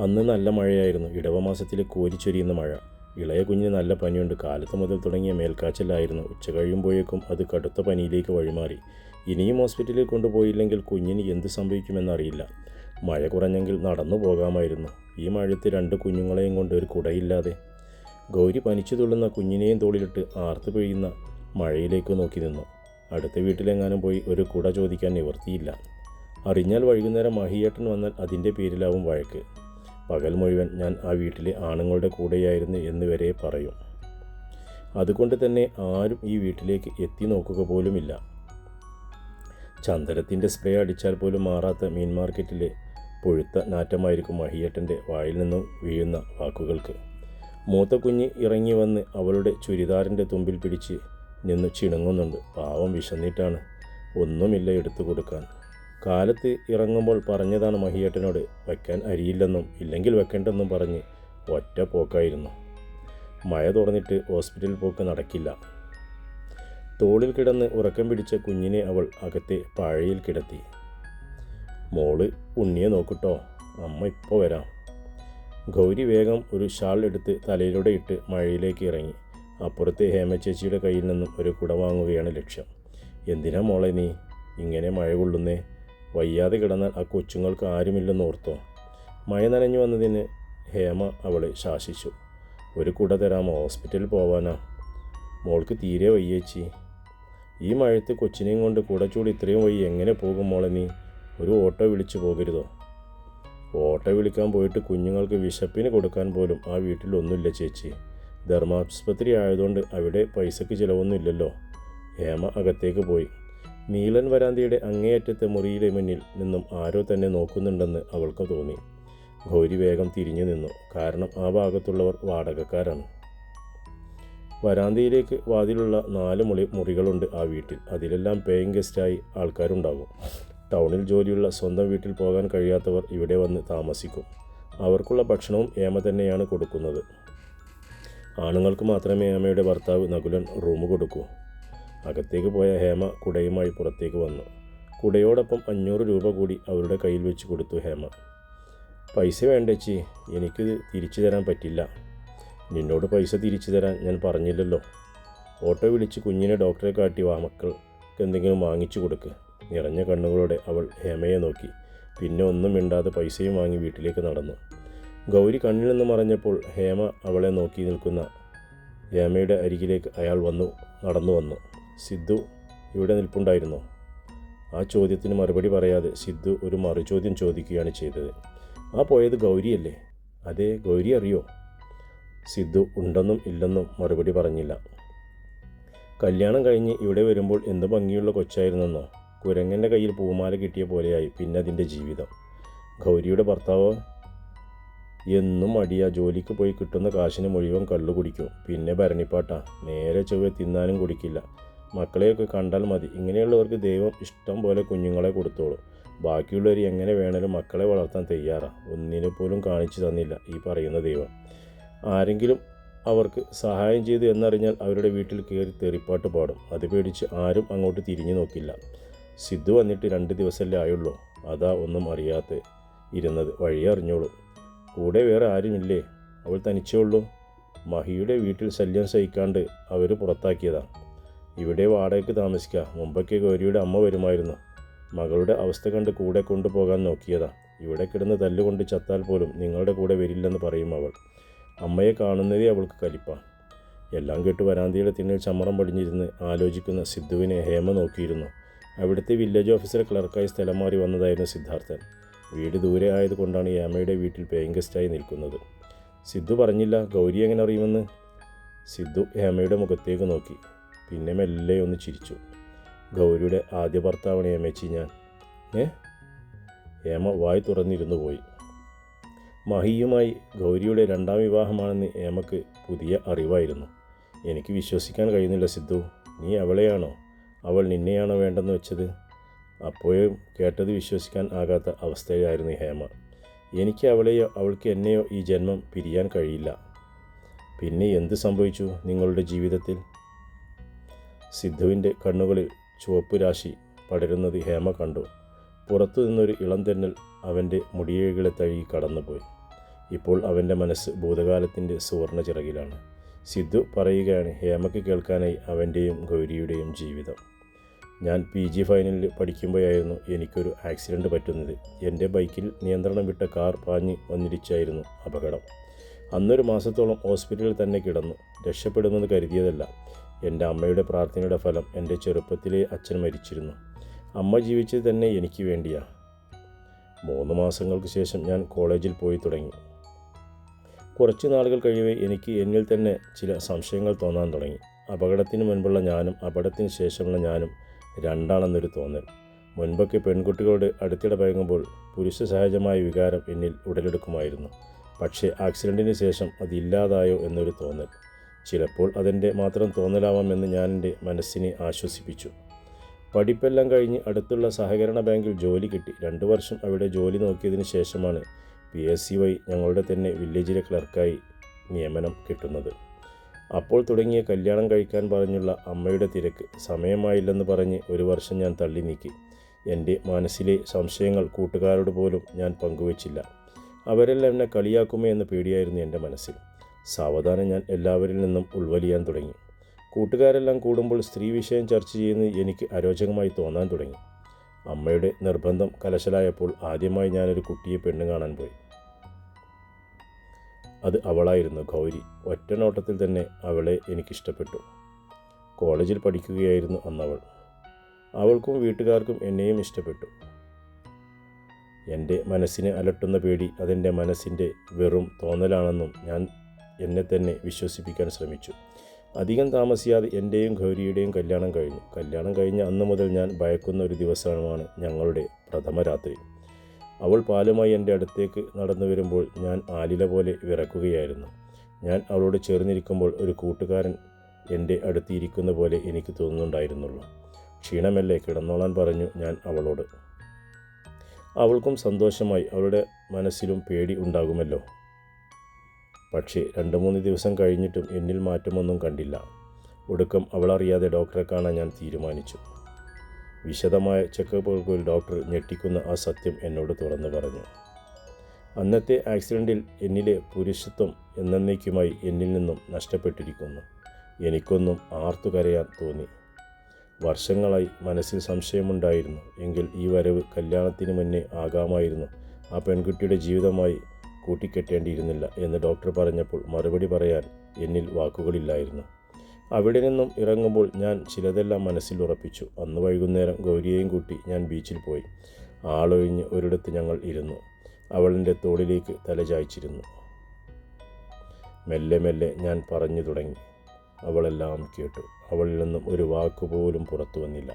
അന്ന് നല്ല മഴയായിരുന്നു. ഇടവമാസത്തിലെ കോരിച്ചൊരിയുന്ന മഴ. ഇളയ കുഞ്ഞിന് നല്ല പനിയുണ്ട്. കാലത്ത് മുതൽ തുടങ്ങിയ മേൽക്കാച്ചലായിരുന്നു. ഉച്ച കഴിയുമ്പോഴേക്കും അത് കടുത്ത പനിയിലേക്ക് വഴിമാറി. ഇനിയും ഹോസ്പിറ്റലിൽ കൊണ്ടുപോയില്ലെങ്കിൽ കുഞ്ഞിന് എന്ത് സംഭവിക്കുമെന്നറിയില്ല. മഴ കുറഞ്ഞെങ്കിൽ നടന്നു പോകാമായിരുന്നു. ഈ മഴത്ത് രണ്ട് കുഞ്ഞുങ്ങളെയും കൊണ്ട് ഒരു കുടയില്ലാതെ. ഗൗരി പനിച്ചു തുള്ളുന്ന കുഞ്ഞിനെയും തോളിലിട്ട് ആർത്ത് പെയ്യുന്ന മഴയിലേക്ക് നോക്കി നിന്നു. അടുത്ത വീട്ടിലെങ്ങാനും പോയി ഒരു കുട ചോദിക്കാൻ നിവർത്തിയില്ല അറിഞ്ഞാൽ വൈകുന്നേരം മഹിയേട്ടൻ വന്നാൽ അതിന്റെ പേരിലാവും വഴക്ക്. പകൽ മുഴുവൻ ഞാൻ ആ വീട്ടിലെ ആണുങ്ങളുടെ കൂടെയായിരുന്നു എന്ന് വരെ പറയും. അതുകൊണ്ട് തന്നെ ആരും ഈ വീട്ടിലേക്ക് എത്തി നോക്കുക പോലുമില്ല. ചന്ദനത്തിന്റെ സ്പ്രേ അടിച്ചാൽ പോലും മാറാത്ത മീൻ മാർക്കറ്റിലെ പുഴുത്ത നാറ്റമായിരിക്കും മഹിയേട്ടന്റെ വായിൽ നിന്നും വീഴുന്ന വാക്കുകൾക്ക്. മൂത്ത കുഞ്ഞ് ഇറങ്ങി വന്ന് അവളുടെ ചുരിദാറിന്റെ തുമ്പിൽ പിടിച്ച് നിന്ന് ചിണുങ്ങുന്നുണ്ട്. പാവം വിശന്നിട്ടാണ്. ഒന്നുമില്ല എടുത്തു കൊടുക്കാൻ കാലത്ത് ഇറങ്ങുമ്പോൾ പറഞ്ഞതാണ് മഹിയേട്ടനോട് വെക്കാൻ അരിയില്ലെന്നും ഇല്ലെങ്കിൽ വെക്കേണ്ടെന്നും പറഞ്ഞ് ഒറ്റ പോക്കായിരുന്നു. മഴ തുറന്നിട്ട് ഹോസ്പിറ്റലിൽ പോക്ക് നടക്കില്ല. തോളിൽ കിടന്ന് ഉറക്കം പിടിച്ച കുഞ്ഞിനെ അവൾ അകത്തെ പാഴയിൽ കിടത്തി. മോൾ ഉണ്ണിയെ നോക്കിട്ടോ. അമ്മ ഇപ്പോൾ വരാം. ഗൗരി വേഗം ഒരു ഷാൾ എടുത്ത് തലയിലൂടെ ഇട്ട് മഴയിലേക്ക് ഇറങ്ങി. അപ്പുറത്തെ ഹേമചേച്ചിയുടെ കയ്യിൽ നിന്നും ഒരു കുട വാങ്ങുകയാണ് ലക്ഷ്യം. എന്തിനാ മോളെ നീ? ഇങ്ങനെ മഴ കൊള്ളുന്നേ? വയ്യാതെ കിടന്നാൽ ആ കൊച്ചുങ്ങൾക്ക് ആരുമില്ലെന്ന് ഓർത്തോ? മഴ നനഞ്ഞു വന്നതിന് ഹേമ അവളെ ശാസിച്ചു. ഒരു കുട തരാമോ ഹോസ്പിറ്റലിൽ പോവാനാ. മോൾക്ക് തീരെ വയ്യേച്ചി. ഈ മഴത്ത് കൊച്ചിനെയും കൊണ്ട് കുട ചൂടി ഇത്രയും വഴി എങ്ങനെ പോകും മോളെ നീ? ഒരു ഓട്ടോ വിളിച്ചു പോകരുതോ? ഓട്ടോ വിളിക്കാൻ പോയിട്ട് കുഞ്ഞുങ്ങൾക്ക് വിശപ്പിന് കൊടുക്കാൻ പോലും ആ വീട്ടിൽ ഒന്നുമില്ല ചേച്ചി. ധർമാസ്പത്രി ആയതുകൊണ്ട് അവിടെ പൈസയ്ക്ക് ചിലവൊന്നുമില്ലല്ലോ ഹേമ അകത്തേക്ക് പോയി. നീലൻ വരാന്തിയുടെ അങ്ങേയറ്റത്തെ മുറിയിലെ മുന്നിൽ നിന്നും ആരോ തന്നെ നോക്കുന്നുണ്ടെന്ന് അവൾക്ക് തോന്നി. ഗൗരി വേഗം തിരിഞ്ഞു നിന്നു. കാരണം ആ ഭാഗത്തുള്ളവർ വാടകക്കാരാണ്. വരാന്തയിലേക്ക് വാതിലുള്ള നാല് മുളി മുറികളുണ്ട് ആ വീട്ടിൽ. അതിലെല്ലാം പേയിങ് ഗസ്റ്റായി ആൾക്കാരുണ്ടാകും ടൗണിൽ ജോലിയുള്ള സ്വന്തം വീട്ടിൽ പോകാൻ കഴിയാത്തവർ ഇവിടെ വന്ന് താമസിക്കും. അവർക്കുള്ള ഭക്ഷണവും ഏമ തന്നെയാണ് കൊടുക്കുന്നത്. ആണുങ്ങൾക്ക് മാത്രമേ ഏമയുടെ ഭർത്താവ് നകുലൻ റൂം കൊടുക്കൂ. അകത്തേക്ക് പോയ ഹേമ കുടയുമായി പുറത്തേക്ക് വന്നു. കുടയോടൊപ്പം അഞ്ഞൂറ് രൂപ കൂടി അവരുടെ കയ്യിൽ വെച്ച് കൊടുത്തു ഹേമ. പൈസ വേണ്ടേച്ചി എനിക്കിത് തിരിച്ചു തരാൻ പറ്റില്ല. നിന്നോട് പൈസ തിരിച്ചു തരാൻ ഞാൻ പറഞ്ഞില്ലല്ലോ. ഓട്ടോ വിളിച്ച് കുഞ്ഞിനെ ഡോക്ടറെ കാട്ടി വാ മക്കൾക്ക് എന്തെങ്കിലും വാങ്ങിച്ചു കൊടുക്ക്. നിറഞ്ഞ കണ്ണുകളോടെ അവൾ ഹേമയെ നോക്കി. പിന്നെ ഒന്നും മിണ്ടാതെ പൈസയും വാങ്ങി വീട്ടിലേക്ക് നടന്നു. ഗൗരി കണ്ണിൽ നിന്ന് മറഞ്ഞപ്പോൾ ഹേമ അവളെ നോക്കി നിൽക്കുന്ന ഹേമയുടെ അരികിലേക്ക് അയാൾ വന്നു നടന്നു വന്നു. സിദ്ധു ഇവിടെ നിൽപ്പുണ്ടായിരുന്നു. ആ ചോദ്യത്തിന് മറുപടി പറയാതെ സിദ്ധു ഒരു മറുചോദ്യം ചോദിക്കുകയാണ് ചെയ്തത്. ആ പോയത് ഗൗരിയല്ലേ? അതെ ഗൗരി അറിയോ? സിദ്ധു ഉണ്ടെന്നും ഇല്ലെന്നും മറുപടി പറഞ്ഞില്ല. കല്യാണം കഴിഞ്ഞ് ഇവിടെ വരുമ്പോൾ എന്ത് ഭംഗിയുള്ള കൊച്ചായിരുന്നെന്നോ? കുരങ്ങന്റെ കയ്യിൽ പൂമാല കിട്ടിയ പോലെയായി പിന്നെ അതിന്റെ ജീവിതം. ഗൗരിയുടെ ഭർത്താവ് എന്നും അടിയ ജോലിക്ക് പോയി കിട്ടുന്ന കാശിന് മുഴുവൻ കള്ളു കുടിക്കും. പിന്നെ ഭരണിപ്പാട്ടാ. നേരെ ചൊവ്വെ തിന്നാനും കുടിക്കില്ല. മക്കളെയൊക്കെ കണ്ടാൽ മതി. ഇങ്ങനെയുള്ളവർക്ക് ദൈവം ഇഷ്ടം പോലെ കുഞ്ഞുങ്ങളെ കൊടുത്തോളും. ബാക്കിയുള്ളവർ എങ്ങനെ വേണേലും മക്കളെ വളർത്താൻ തയ്യാറാ. ഒന്നിനെ പോലും കാണിച്ചു തന്നില്ല ഈ പറയുന്ന ദൈവം. ആരെങ്കിലും അവർക്ക് സഹായം ചെയ്തു എന്നറിഞ്ഞാൽ അവരുടെ വീട്ടിൽ കയറി തെറിപ്പാട്ട് പാടും. അത് പേടിച്ച് ആരും അങ്ങോട്ട് തിരിഞ്ഞു നോക്കില്ല. സിദ്ധു വന്നിട്ട് രണ്ട് ദിവസമല്ലേ ആയുള്ളൂ. അതാ ഒന്നും അറിയാത്ത ഇരുന്നത്. വഴി അറിഞ്ഞോളൂ. കൂടെ വേറെ ആരുമില്ലേ? അവൾ തനിച്ചേ ഉള്ളൂ. മഹിയുടെ വീട്ടിൽ ശല്യം സഹിക്കാണ്ട് അവർ പുറത്താക്കിയതാ. ഇവിടെ വാടകയ്ക്ക് താമസിക്കുക മുമ്പൊക്കെ ഗൗരിയുടെ അമ്മ വരുമായിരുന്നു. മകളുടെ അവസ്ഥ കണ്ട് കൂടെ കൊണ്ടുപോകാൻ നോക്കിയതാ. ഇവിടെ കിടന്ന് തല്ലുകൊണ്ട് ചത്താൽ പോലും നിങ്ങളുടെ കൂടെ വരില്ലെന്ന് പറയും അവൾ. അമ്മയെ കാണുന്നതേ അവൾക്ക് കലിപ്പാണ് എല്ലാം കേട്ട് വരാന്തിയുടെ തിന്നിൽ ചമ്മറം പടിഞ്ഞിരുന്ന് ആലോചിക്കുന്ന സിദ്ധുവിനെ ഹേമ നോക്കിയിരുന്നു. അവിടുത്തെ വില്ലേജ് ഓഫീസറെ ക്ലർക്കായി സ്ഥലം മാറി വന്നതായിരുന്നു സിദ്ധാർത്ഥൻ. വീട് ദൂരെ ആയതുകൊണ്ടാണ് ഈ അമ്മയുടെ വീട്ടിൽ പേയിങ് ഗസ്റ്റായി നിൽക്കുന്നത്. സിദ്ധു പറഞ്ഞില്ല ഗൗരി എങ്ങനെ അറിയുമെന്ന്? സിദ്ധു ഹേമയുടെ മുഖത്തേക്ക് നോക്കി. പിന്നെ മെല്ലെ ഒന്ന് ചിരിച്ചു. ഗൗരിയുടെ ആദ്യ ഭർത്താവാണ് ഏമേച്ചി ഞാൻ. ഏ? ഹേമ വായി തുറന്നിരുന്നു പോയി. മഹിയുമായി ഗൗരിയുടെ രണ്ടാം വിവാഹമാണെന്ന് ഏമക്ക് പുതിയ അറിവായിരുന്നു. എനിക്ക് വിശ്വസിക്കാൻ കഴിയുന്നില്ല സിദ്ധു. നീ അവളെയാണോ? അവൾ നിന്നെയാണോ വേണ്ടെന്ന് വെച്ചത്? അപ്പോഴും കേട്ടത് വിശ്വസിക്കാൻ ആകാത്ത അവസ്ഥയിലായിരുന്നു ഹേമ. എനിക്ക് അവളെയോ അവൾക്ക് എന്നെയോ ഈ ജന്മം പിരിയാൻ കഴിയില്ല. പിന്നെ എന്ത് സംഭവിച്ചു നിങ്ങളുടെ ജീവിതത്തിൽ? സിദ്ധുവിന്റെ കണ്ണുകളിൽ ചുവപ്പ് രാശി പടരുന്നത് ഹേമ കണ്ടു. പുറത്തു നിന്നൊരു ഇളം തെന്നൽ അവന്റെ മുടിയേകളെ തഴുകി കടന്നുപോയി. ഇപ്പോൾ അവന്റെ മനസ്സ് ഭൂതകാലത്തിന്റെ സുവർണ ചിറകിലാണ്. സിദ്ധു പറയുകയാണ് ഹേമയ്ക്ക് കേൾക്കാനായി അവന്റെയും ഗൗരിയുടെയും ജീവിതം. ഞാൻ പി ജി ഫൈനലിൽ പഠിക്കുമ്പോഴായിരുന്നു എനിക്കൊരു ആക്സിഡന്റ് പറ്റുന്നത്. എന്റെ ബൈക്കിൽ നിയന്ത്രണം വിട്ട കാർ പാഞ്ഞ് വന്നിടിച്ചായിരുന്നു അപകടം. അന്നൊരു മാസത്തോളം ഹോസ്പിറ്റലിൽ തന്നെ കിടന്നു. രക്ഷപ്പെടുമെന്ന് കരുതിയതല്ല. എന്റെ അമ്മയുടെ പ്രാർത്ഥനയുടെ ഫലം എന്റെ ചെറുപ്പത്തിലെ അച്ഛൻ മരിച്ചിരുന്നു. അമ്മ ജീവിച്ചത് തന്നെ എനിക്ക് വേണ്ടിയാണ് മൂന്ന് മാസങ്ങൾക്ക് ശേഷം ഞാൻ കോളേജിൽ പോയി തുടങ്ങി. കുറച്ച് നാളുകൾ കഴിയവേ എനിക്ക് എന്നിൽ തന്നെ ചില സംശയങ്ങൾ തോന്നാൻ തുടങ്ങി. അപകടത്തിന് മുൻപുള്ള ഞാനും അപകടത്തിന് ശേഷമുള്ള ഞാനും രണ്ടാണെന്നൊരു തോന്നൽ. മുൻപൊക്കെ പെൺകുട്ടികളോട് അടുത്തിടെ പഴകുമ്പോൾ പുരുഷ സഹജമായ വികാരം എന്നിൽ ഉടലെടുക്കുമായിരുന്നു. പക്ഷേ ആക്സിഡന്റിന് ശേഷം അതില്ലാതായോ എന്നൊരു തോന്നൽ. ചിലപ്പോൾ അതെന്റെ മാത്രം തോന്നലാവാമെന്ന് ഞാൻ എന്റെ മനസ്സിനെ ആശ്വസിപ്പിച്ചു. പഠിപ്പെല്ലാം കഴിഞ്ഞ് അടുത്തുള്ള സഹകരണ ബാങ്കിൽ ജോലി കിട്ടി. രണ്ട് വർഷം അവിടെ ജോലി നോക്കിയതിന് ശേഷമാണ് പി എസ് സി വൈ ഞങ്ങളുടെ തന്നെ വില്ലേജിലെ ക്ലർക്കായി നിയമനം കിട്ടുന്നത്. അപ്പോൾ തുടങ്ങിയ കല്യാണം കഴിക്കാൻ പറഞ്ഞുള്ള അമ്മയുടെ തിരക്ക് സമയമായില്ലെന്ന് പറഞ്ഞ് ഒരു വർഷം ഞാൻ തള്ളി നീക്കി. എന്റെ മനസ്സിലെ സംശയങ്ങൾ കൂട്ടുകാരോട് പോലും ഞാൻ പങ്കുവച്ചില്ല. അവരെല്ലാം എന്നെ കളിയാക്കുമോ എന്ന പേടിയായിരുന്നു എന്റെ മനസ്സിൽ. സാവധാനം ഞാൻ എല്ലാവരിൽ നിന്നും ഉൾവലിയാൻ തുടങ്ങി. കൂട്ടുകാരെല്ലാം കൂടുമ്പോൾ സ്ത്രീ വിഷയം ചർച്ച ചെയ്യുന്നത് എനിക്ക് അരോചകമായി തോന്നാൻ തുടങ്ങി. അമ്മയുടെ നിർബന്ധം കലശലായപ്പോൾ ആദ്യമായി ഞാനൊരു കുട്ടിയെ പെണ്ണ് കാണാൻ പോയി. അത് അവളായിരുന്നു ഗൗരി. ഒറ്റ നോട്ടത്തിൽ തന്നെ അവളെ എനിക്കിഷ്ടപ്പെട്ടു. കോളേജിൽ പഠിക്കുകയായിരുന്നു അന്നവൾ. അവൾക്കും വീട്ടുകാർക്കും എന്നെയും ഇഷ്ടപ്പെട്ടു. എന്റെ മനസ്സിനെ അലട്ടുന്ന പേടി അതെന്റെ മനസ്സിന്റെ വെറും തോന്നലാണെന്നും ഞാൻ എന്നെ തന്നെ വിശ്വസിപ്പിക്കാൻ ശ്രമിച്ചു. അധികം താമസിയാതെ എന്റെയും ഗൗരിയുടെയും കല്യാണം കഴിഞ്ഞു. കല്യാണം കഴിഞ്ഞ അന്ന് മുതൽ ഞാൻ ഭയക്കുന്ന ഒരു ദിവസമാണ് ഞങ്ങളുടെ പ്രഥമ രാത്രി. അവൾ പാലുമായി എന്റെ അടുത്തേക്ക് നടന്നു വരുമ്പോൾ ഞാൻ ആലില പോലെ വിറക്കുകയായിരുന്നു. ഞാൻ അവളോട് ചേർന്നിരിക്കുമ്പോൾ ഒരു കൂട്ടുകാരൻ എന്റെ അടുത്തിരിക്കുന്ന പോലെ എനിക്ക് തോന്നുന്നുണ്ടായിരുന്നുള്ളൂ. ക്ഷീണമല്ലേ? കിടന്നോളാൻ പറഞ്ഞു ഞാൻ അവളോട്. അവൾക്കും സന്തോഷമായി. അവളുടെ മനസ്സിലും പേടി ഉണ്ടാകുമല്ലോ. പക്ഷേ രണ്ട് മൂന്ന് ദിവസം കഴിഞ്ഞിട്ടും എന്നിൽ മാറ്റമൊന്നും കണ്ടില്ല. ഒടുക്കം അവളറിയാതെ ഡോക്ടറെ കാണാൻ ഞാൻ തീരുമാനിച്ചു. വിശദമായ ചെക്കപ്പുകൾക്കൊരു ഡോക്ടർ ഞെട്ടിക്കുന്ന ആ സത്യം എന്നോട് തുറന്നു പറഞ്ഞു. അന്നത്തെ ആക്സിഡന്റിൽ എന്നിലെ പുരുഷത്വം എന്നേക്കുമായി എന്നിൽ നിന്നും നഷ്ടപ്പെട്ടിരിക്കുന്നു. എനിക്കൊന്നും ആർത്തു കരയാൻ തോന്നി. വർഷങ്ങളായി മനസ്സിൽ സംശയമുണ്ടായിരുന്നു. എങ്കിൽ ഈ വരവ് കല്യാണത്തിന് മുന്നേ ആകാമായിരുന്നു. ആ പെൺകുട്ടിയുടെ ജീവിതമായി കൂട്ടിക്കെട്ടേണ്ടിയിരുന്നില്ല എന്ന് ഡോക്ടർ പറഞ്ഞപ്പോൾ മറുപടി പറയാൻ എന്നിൽ വാക്കുകളില്ലായിരുന്നു. അവിടെ നിന്നും ഇറങ്ങുമ്പോൾ ഞാൻ ചിലതെല്ലാം മനസ്സിൽ ഉറപ്പിച്ചു. അന്ന് വൈകുന്നേരം ഗൗരിയെയും കൂട്ടി ഞാൻ ബീച്ചിൽ പോയി. ആളൊഴിഞ്ഞ് ഒരിടത്ത് ഞങ്ങൾ ഇരുന്നു. അവളിന്റെ തോളിലേക്ക് തലചായ്ച്ചിരുന്നു മെല്ലെ മെല്ലെ ഞാൻ പറഞ്ഞു തുടങ്ങി. അവളെല്ലാം കേട്ടു. അവളിൽ നിന്നും ഒരു വാക്കുപോലും പുറത്തു വന്നില്ല.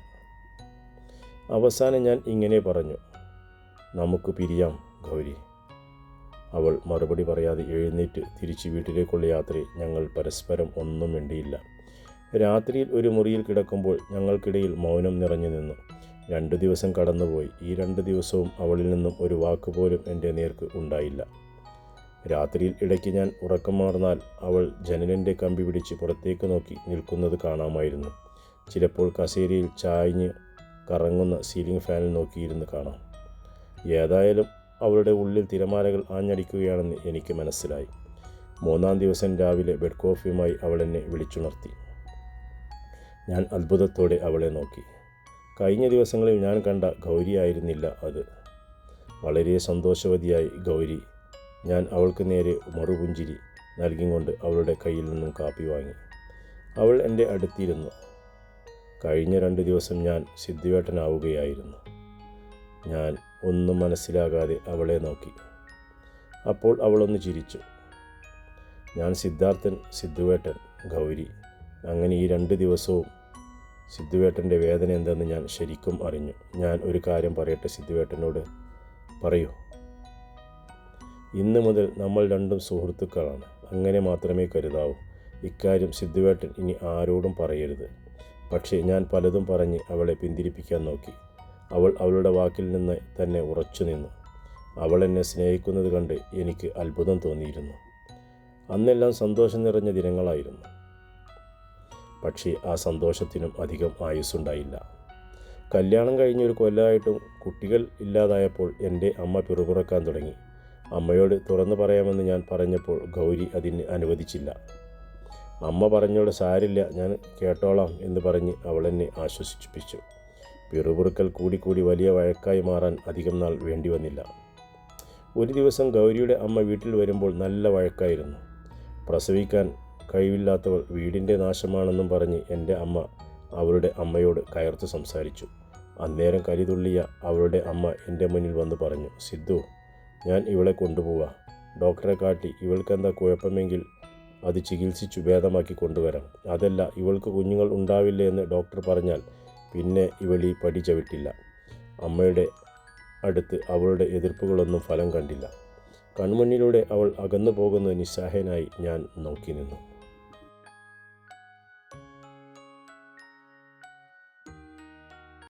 അവസാനം ഞാൻ ഇങ്ങനെ പറഞ്ഞു. നമുക്ക് പിരിയാം ഗൗരി. അവൾ മറുപടി പറയാതെ എഴുന്നേറ്റ് തിരിച്ച് വീട്ടിലേക്കുള്ള യാത്രയിൽ ഞങ്ങൾ പരസ്പരം ഒന്നും മിണ്ടിയില്ല. രാത്രിയിൽ ഒരു മുറിയിൽ കിടക്കുമ്പോൾ ഞങ്ങൾക്കിടയിൽ മൗനം നിറഞ്ഞു നിന്നു. രണ്ടു ദിവസം കടന്നുപോയി. ഈ രണ്ട് ദിവസവും അവളിൽ നിന്നും ഒരു വാക്ക് പോലും എന്റെ നേർക്ക് ഉണ്ടായില്ല. രാത്രിയിൽ ഇടയ്ക്ക് ഞാൻ ഉറക്കം മാർന്നാൽ അവൾ ജനലിന്റെ കമ്പി പിടിച്ച് പുറത്തേക്ക് നോക്കി നിൽക്കുന്നത് കാണാമായിരുന്നു. ചിലപ്പോൾ കസേരയിൽ ചായഞ്ഞ് കറങ്ങുന്ന സീലിംഗ് ഫാനിൽ നോക്കിയിരുന്ന് കാണാം. ഏതായാലും അവളുടെ ഉള്ളിൽ തിരമാലകൾ ആഞ്ഞടിക്കുകയാണെന്ന് എനിക്ക് മനസ്സിലായി. മൂന്നാം ദിവസം രാവിലെ ബെഡ് കോഫിയുമായി അവൾ എന്നെ വിളിച്ചുണർത്തി. ഞാൻ അത്ഭുതത്തോടെ അവളെ നോക്കി. കഴിഞ്ഞ ദിവസങ്ങളിൽ ഞാൻ കണ്ട ഗൗരിയായിരുന്നില്ല അത്. വളരെ സന്തോഷവതിയായി ഗൗരി. ഞാൻ അവൾക്ക് നേരെ മറുപുഞ്ചിരി നൽകിക്കൊണ്ട് അവളുടെ കയ്യിൽ നിന്നും കാപ്പി വാങ്ങി. അവൾ എന്റെ അടുത്തിരുന്നു. കഴിഞ്ഞ രണ്ട് ദിവസം ഞാൻ സിദ്ധിവേട്ടനാവുകയായിരുന്നു. ഞാൻ ഒന്നും മനസ്സിലാകാതെ അവളെ നോക്കി. അപ്പോൾ അവളൊന്ന് ചിരിച്ചു. ഞാൻ സിദ്ധാർത്ഥൻ സിദ്ധുവേട്ടൻ ഗൗരി. അങ്ങനെ ഈ രണ്ട് ദിവസവും സിദ്ധുവേട്ടന്റെ വേദന എന്തെന്ന് ഞാൻ ശരിക്കും അറിഞ്ഞു. ഞാൻ ഒരു കാര്യം പറയട്ടെ സിദ്ധുവേട്ടനോട്? പറയൂ. ഇന്ന് മുതൽ നമ്മൾ രണ്ടും സുഹൃത്തുക്കളാണ്. അങ്ങനെ മാത്രമേ കരുതാവൂ. ഇക്കാര്യം സിദ്ധുവേട്ടൻ ഇനി ആരോടും പറയരുത്. പക്ഷേ ഞാൻ പലതും പറഞ്ഞ് അവളെ പിന്തിരിപ്പിക്കാൻ നോക്കി. അവൾ അവളുടെ വാക്കിൽ നിന്ന് തന്നെ ഉറച്ചു നിന്നു. അവൾ എന്നെ സ്നേഹിക്കുന്നത് കണ്ട് എനിക്ക് അത്ഭുതം തോന്നിയിരുന്നു. അന്നെല്ലാം സന്തോഷം നിറഞ്ഞ ദിനങ്ങളായിരുന്നു. പക്ഷേ ആ സന്തോഷത്തിനും അധികം ആയുസ്സുണ്ടായില്ല. കല്യാണം കഴിഞ്ഞൊരു കൊല്ലമായിട്ടും കുട്ടികൾ ഇല്ലാതായപ്പോൾ എന്റെ അമ്മ പിറുപുറക്കാൻ തുടങ്ങി. അമ്മയോട് തുറന്നു പറയാമെന്ന് ഞാൻ പറഞ്ഞപ്പോൾ ഗൗരി അതിന് അനുവദിച്ചില്ല. അമ്മ പറഞ്ഞോട് സാരില്ല ഞാൻ കേട്ടോളാം എന്ന് പറഞ്ഞ് അവളെന്നെ ആശ്വസിപ്പിച്ചു. പിറുപിറുക്കൽ കൂടിക്കൂടി വലിയ വഴക്കായി മാറാൻ അധികം നാൾ വേണ്ടി വന്നില്ല. ഒരു ദിവസം ഗൗരിയുടെ അമ്മ വീട്ടിൽ വരുമ്പോൾ നല്ല വഴക്കായിരുന്നു. പ്രസവിക്കാൻ കഴിവില്ലാത്തവൾ വീടിന്റെ നാശമാണെന്നും പറഞ്ഞ് എന്റെ അമ്മ അവരുടെ അമ്മയോട് കയർത്ത് സംസാരിച്ചു. അന്നേരം കലിതുള്ളിയ അവളുടെ അമ്മ എന്റെ മുന്നിൽ വന്ന് പറഞ്ഞു സിദ്ധു ഞാൻ ഇവളെ കൊണ്ടുപോവാ. ഡോക്ടറെ കാട്ടി ഇവൾക്കെന്താ കുഴപ്പമെങ്കിൽ അത് ചികിത്സിച്ചു ഭേദമാക്കി കൊണ്ടുവരാം. അതല്ല ഇവൾക്ക് കുഞ്ഞുങ്ങൾ ഉണ്ടാവില്ല എന്ന് ഡോക്ടർ പറഞ്ഞാൽ പിന്നെ ഇവളീ പടി ചവിട്ടില്ല അമ്മയുടെ അടുത്ത് അവളുടെ എതിർപ്പുകളൊന്നും ഫലം കണ്ടില്ല. കൺമുന്നിലൂടെ അവൾ അകന്നു പോകുന്ന നിസ്സഹായനായി ഞാൻ നോക്കി നിന്നു